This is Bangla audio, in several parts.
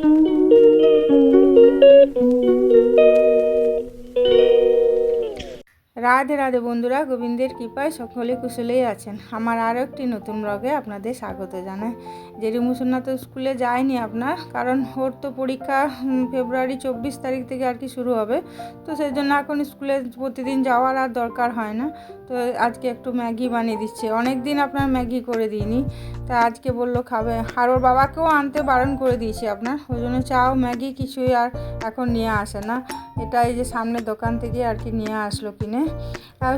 Thank you. রাধে রাধে বন্ধুরা, গোবিন্দের কৃপায় সকলে কুশলেই আছেন। আমার আরও একটি নতুন ব্লগে আপনাদের স্বাগত জানাই। যে রিমুসন্না তো স্কুলে যায়নি আপনার, কারণ ওর তো পরীক্ষা ফেব্রুয়ারি চব্বিশ তারিখ থেকে আর কি শুরু হবে। তো সেই জন্য এখন স্কুলে প্রতিদিন যাওয়ার আর দরকার হয় না। তো আজকে একটু ম্যাগি বানিয়ে দিচ্ছে। অনেক দিন আপনার ম্যাগি করে দিইনি। তা আজকে বলল খাবে। আর ওর বাবাকেও আনতে বারণ করে দিয়েছি আপনার। ওই জন্য চাও ম্যাগি কিছুই আর এখন নিয়ে আসে না। এটা এই যে সামনের দোকান থেকে আর কি নিয়ে আসলো কিনে।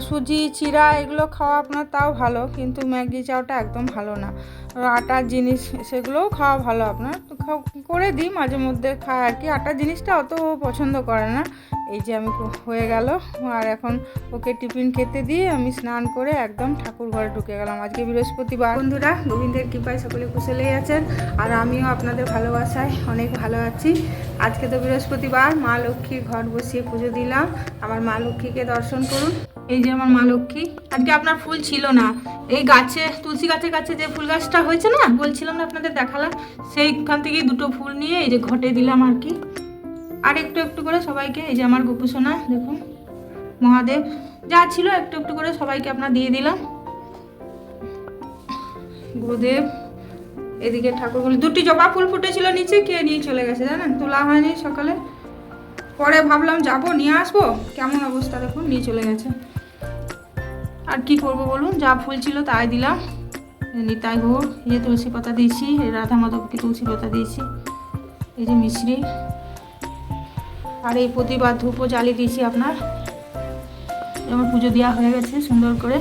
সুজি চিরা এগুলো খাওয়া আপনার তাও ভালো কিন্তু ম্যাগি চাওটা একদম ভালো না। আটার জিনিস সেগুলোও খাওয়া ভালো আপনার। তো করে দিই মাঝে মধ্যে খায় আর কি। আটার জিনিসটা অত পছন্দ করে না। এই যে আমি হয়ে গেল। আর এখন ওকে টিফিন খেতে দিয়ে আমি স্নান করে একদম ঠাকুর ঘরে ঢুকে গেলাম। আজকে বৃহস্পতিবার। বন্ধুরা, গোবিন্দের কৃপায় সকলে কুশলেই আছেন। আর আমিও আপনাদের ভালোবাসায় অনেক ভালো আছি। আজকে তো বৃহস্পতিবার, মা লক্ষ্মীর ঘর বসিয়ে পুজো দিলাম। আমার মা লক্ষ্মীকে দর্শন করুন। এই যে আমার মা লক্ষ্মী। আজকে আপনার ফুল ছিল না। এই গাছে, তুলসী গাছের কাছে যে ফুল গাছটা হয়েছে না? বলছিলাম না আপনাদের দেখালাম। সেইখান থেকে দুটো ফুল নিয়ে এই যে ঘটে দিলাম আর কি। আর একটু একটু করে সবাইকে, এই যে আমার গোপুসোনা দেখুন, মহাদেব, যা ছিল একটু একটু করে সবাইকে আপনার দিয়ে দিলাম। গুরুদেব, এদিকে ঠাকুরগুলো দুটি জবা ফুল ফুটেছিল নিচে, কে নিয়ে চলে গেছে জানেন? তোলা হয়নি সকালে। পরে ভাবলাম যাব, নিয়ে আসব? কেমন অবস্থা দেখুন, নিয়ে চলে গেছে। আর কি করব বলুন, যা ফুল ছিল তাই দিলাম। নিতাই গুড় এই যে তুলসী পাতা দিয়েছি, রাধা মাধবকে তুলসী পাতা দিয়েছি, এই যে মিশ্রি। আর এই প্রতিবার ধূপও জ্বালিয়ে দিয়েছি আপনার। আমার পুজো দেওয়া হয়ে গেছে সুন্দর করে।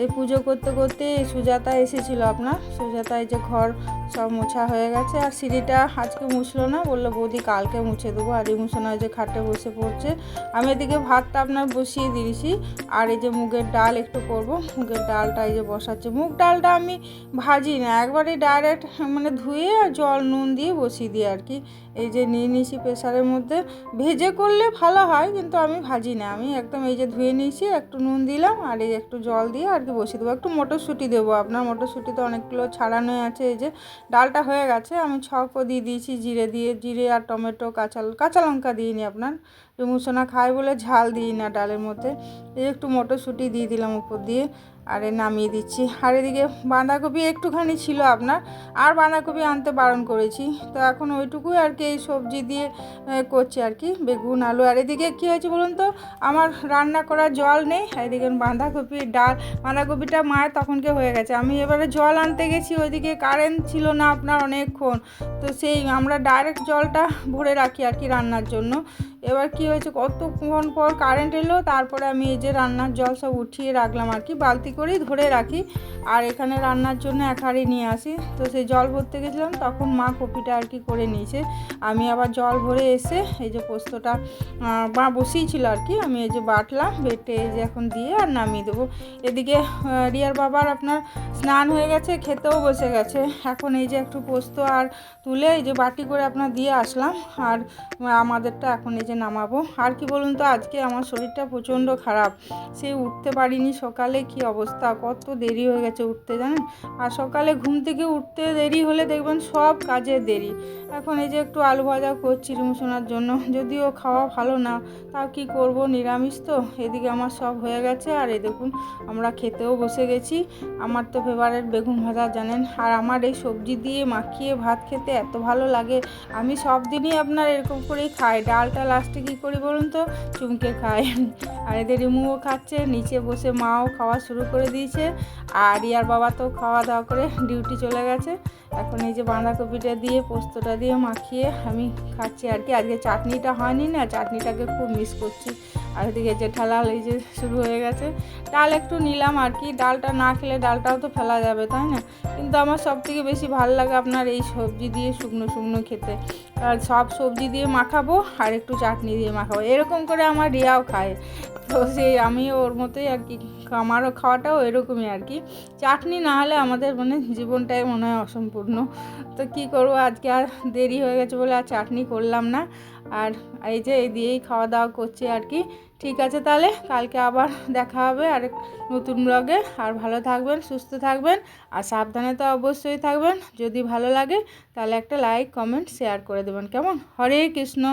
এই পুজো করতে করতে সুজাতা এসেছিল আপনার। সুজাতা এই যে ঘর সব মোছা হয়ে গেছে আর সিঁড়িটা আজকে মুছলো না, বলল বৌদি কালকে মুছে দেবো। আর এই মুছানো যে খাটে বসে পড়ছে। আমি এদিকে ভাতটা আপনার বসিয়ে দিয়েছি। আর এই যে মুগের ডাল একটু করব। মুগের ডালটা এই যে বসাচ্ছে। মুগ ডালটা আমি ভাজি না একবারে ডাইরেক্ট মানে ধুয়ে আর জল নুন দিয়ে বসিয়ে দিই আর কি। এই যে নিয়ে নিয়েছি প্রেসারের মধ্যে। ভেজে করলে ভালো হয়, কিন্তু আমি ভাজি না। আমি একদম এই যে ধুয়ে নিয়েছি, একটু নুন দিলাম আর এই একটু জল দিয়ে আর কি বসিয়ে দেবো? একটু মটরশুঁটি দেবো। আপনার মটরশুঁটি তো অনেকগুলো ছাড়ানো আছে, এই যে ডালটা হয়ে গেছে, আমি ছকও দিয়ে দিয়েছি জিরে দিয়ে। জিরে আর টমেটো, কাঁচা কাঁচা লঙ্কা দিইনি আপনার। মুসোনা খায় বলে ঝাল দিই না ডালের মধ্যে। এই একটু মটরশুঁটি দিয়ে দিলাম উপর দিয়ে। আর নামিয়ে দিচ্ছি। আর এদিকে বাঁধাকপি একটুখানি ছিল আপনার, আর বাঁধাকপি আনতে বারণ করেছি। তো এখন ওইটুকুই আর কি এই সবজি দিয়ে করছি আর কি, বেগুন, আলু। আর এদিকে কী হয়েছে বলুন তো, আমার রান্না করা জল নেই। এদিকে বাঁধাকপি ডাল, বাঁধাকপিটা মায়ের তখনকে হয়ে গেছে। আমি এবারে জল আনতে গেছি, ওইদিকে কারেন্ট ছিল না আপনার অনেকক্ষণ। তো সেই আমরা ডাইরেক্ট জলটা ভরে রাখি আর কি রান্নার জন্য। এবার কি হয়েছে? কতক্ষণ পর কারেন্ট এলো, তারপরে আমি এই যে রান্নার জল সব উঠিয়ে রাখলাম আর কি, বালতি করেই ধরে রাখি। আর এখানে রান্নার জন্য এক হাঁড়ি নিয়ে আসি। তো সেই জল ভরতে গেছিলাম, তখন মা কপিটা আর কি করে নিয়েছে। আমি আবার জল ভরে এসে এই যে পোস্তটা মা বসিয়েছিল আর কি, আমি এই যে বাটলাম বেটে এই যে এখন দিয়ে আর নামিয়ে দেবো। এদিকে রিয়ার বাবার আপনার স্নান হয়ে গেছে, খেতেও বসে গেছে। এখন এই যে একটু পোস্ত আর তুলে এই যে বাটি করে আপনার দিয়ে আসলাম। আর আমাদেরটা এখন এই যে নামাবো। আর কি বলুন তো, আজকে আমার শরীরটা প্রচণ্ড খারাপ। সেই উঠতে পারিনি, সকালে কি অবস্থা? কত দেরি হয়ে গেছে উঠতে, জানেন? আর সকালে ঘুম থেকে উঠতে দেরি হলে দেখবেন সব কাজে দেরি। এখন এই যে একটু আলু ভাজা করছি রুমসোনার জন্য, যদিও খাওয়া ভালো না তাও কি করব? নিরামিষ তো? এদিকে আমার সব হয়ে গেছে, আর এই দেখুন, আমরা খেতেও বসে গেছি। আমার তো ফেভারেট বেগুন ভাজা, জানেন? আর আমার এই সবজি দিয়ে মাখিয়ে ভাত খেতে এত ভালো লাগে। আমি সব দিনই আপনার এরকম করেই খাই ডালটা লাস্টে কী করি বলুন তো? চুমকে খাই। আর এদের রিমুও খাচ্ছে, নিচে বসে মাও খাওয়া শুরু করে দিয়েছে। আর ইয়ার বাবা তো খাওয়া দাওয়া করে ডিউটি চলে গেছে। এখন এই যে বাঁধাকপিটা দিয়ে, পোস্তটা দিয়ে মাখিয়ে আমি খাচ্ছি আর কি। আজকে চাটনিটা হয়নি না, চাটনিটাকে খুব মিস করছি। আর এদিকে জেঠালাল এই যে শুরু হয়ে গেছে। ডাল একটু নিলাম আর কি। ডালটা না খেলে ডালটাও তো ফেলা যাবে, তাই না? কিন্তু আমার সব থেকে বেশি ভালো লাগে আপনার এই সবজি দিয়ে শুকনো শুকনো খেতে। আর সব সবজি দিয়ে মাখাবো আর একটু চাটনি দিয়ে মাখাবো এরকম করে আমার রিয়াও খায়। তো সেই আমিও ওর মতোই আর কি আমারও খাওয়াটাও এরকমই আর কি। চাটনি না হলে আমাদের মানে জীবনটাই মনে হয় অসম্পূর্ণ। তো কি করব? আজকে আর দেরি হয়ে গেছে বলে আর চাটনি করলাম না। আর এই যে এই দিয়েই খাওয়া দাওয়া করছি আর কি। ঠিক আছে তাহলে, কালকে আবার দেখা হবে আর নতুন ব্লগে। আর ভালো থাকবেন, সুস্থ থাকবেন আর সাবধানে তো অবশ্যই থাকবেন। যদি ভালো লাগে তাহলে একটা লাইক কমেন্ট শেয়ার করে দেবেন। কেমন? হরে কৃষ্ণ।